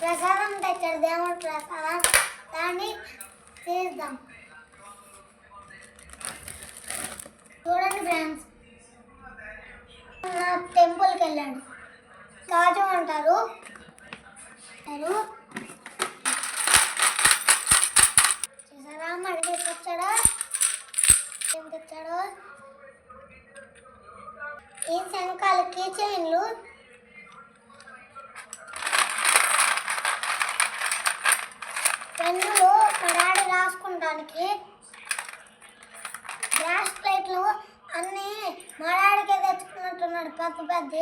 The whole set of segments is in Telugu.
ప్రసాదం తెచ్చాడు దేవుడు ప్రసాదం. దాన్ని తీద్దాం. చూడండి ఫ్రెండ్స్ నా టెంపుల్కి వెళ్ళాడు రాజు అంటారు. అంటారు చూసారా? మరి తీసుకొచ్చాడా? ఏం తెచ్చాడో? ఈ శంఖాలకి చైన్లు పెన్నులు మా రాసుకుంటానికి గ్లాస్ ప్లేట్లు అన్నీ మా డాడీకే తెచ్చుకున్నట్టున్నాడు పెద్ద పెద్ద.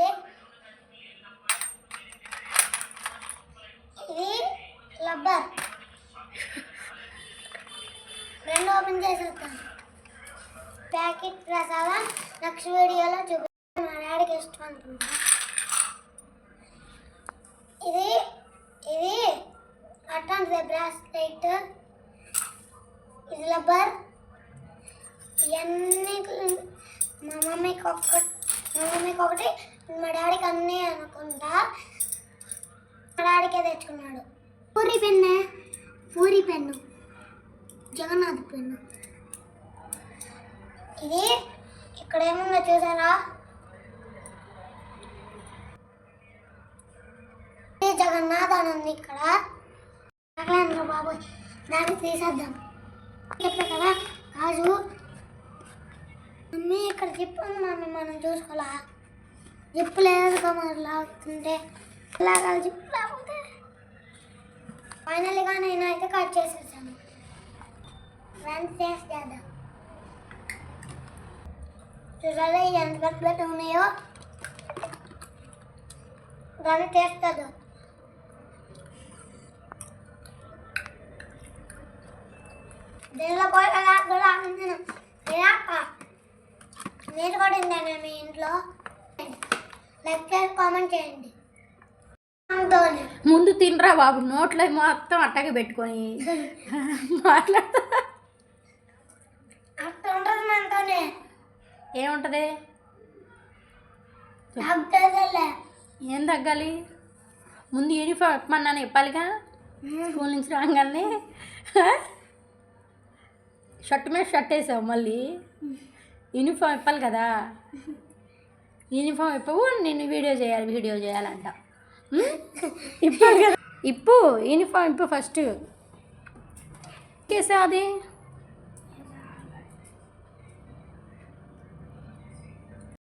ఇది లబ్బర్ రెండు ఓపెన్ చేసేస్తాను ప్యాకెట్ ప్రసాదం నెక్స్ట్ వీడియోలో చూపిస్తాను. మా డాడీకి ఇష్టం అనుకుంటా. ఇది అట్లాంటిది రబ్బర్ ఇవన్నీ మా మమ్మీకి ఒక్క మా మమ్మీకి ఒకటి మా డాడీకి అన్నీ అనుకుంటా. మా డాడీకే తెచ్చుకున్నాడు. పూరి పెన్నే పూరి పెన్ను జగన్నాథ్ పెన్ను. ఇది ఇక్కడ ఏముందో చూసారా? ఇది జగన్నాథ్ అని ఉంది ఇక్కడ. అట్లా బాబోయ్ దాన్ని తీసేద్దాం. చెప్పా కదా కాజు మమ్మీ ఇక్కడ జిప్పు ఉంది మమ్మీ మనం చూసుకోవాలా? జిప్పు లేదు మరి లాగుతుంటే. లాగా జిప్పు లేకపోతే. ఫైనల్గా నేను అయితే కట్ చేసేసాను. ఫ్రెండ్స్ టేస్ట్ చేద్దాం. ఎంత పెద్ద పెద్ద ఉన్నాయో? దాన్ని టేస్ట్ చేద్దాం దీనిలో కూడా కూడా మీరు కూడా ఉందండి మీ ఇంట్లో? లైక్ చేసి కామెంట్ చేయండి. ముందు తినరా బాబు నోట్లో మొత్తం అట్టగా పెట్టుకొని. మాట్లాడతా. అట్లా ఉంటుంది మనతోనే ఏముంటుంది? ఏం తగ్గాలి? ముందు యూనిఫామ్ ఇప్పమన్నాను ఇప్పాలిగా స్కూల్ నుంచి రాగానే. షర్ట్ మీద షర్ట్ వేసావు మళ్ళీ? యూనిఫామ్ ఇప్పాలి కదా? యూనిఫామ్ ఇప్పవు నేను వీడియో చేయాలి వీడియో చేయాలంట. ఇప్పాలి కదా? ఇప్పు యూనిఫామ్ ఇప్పు ఫస్ట్ కేసా అది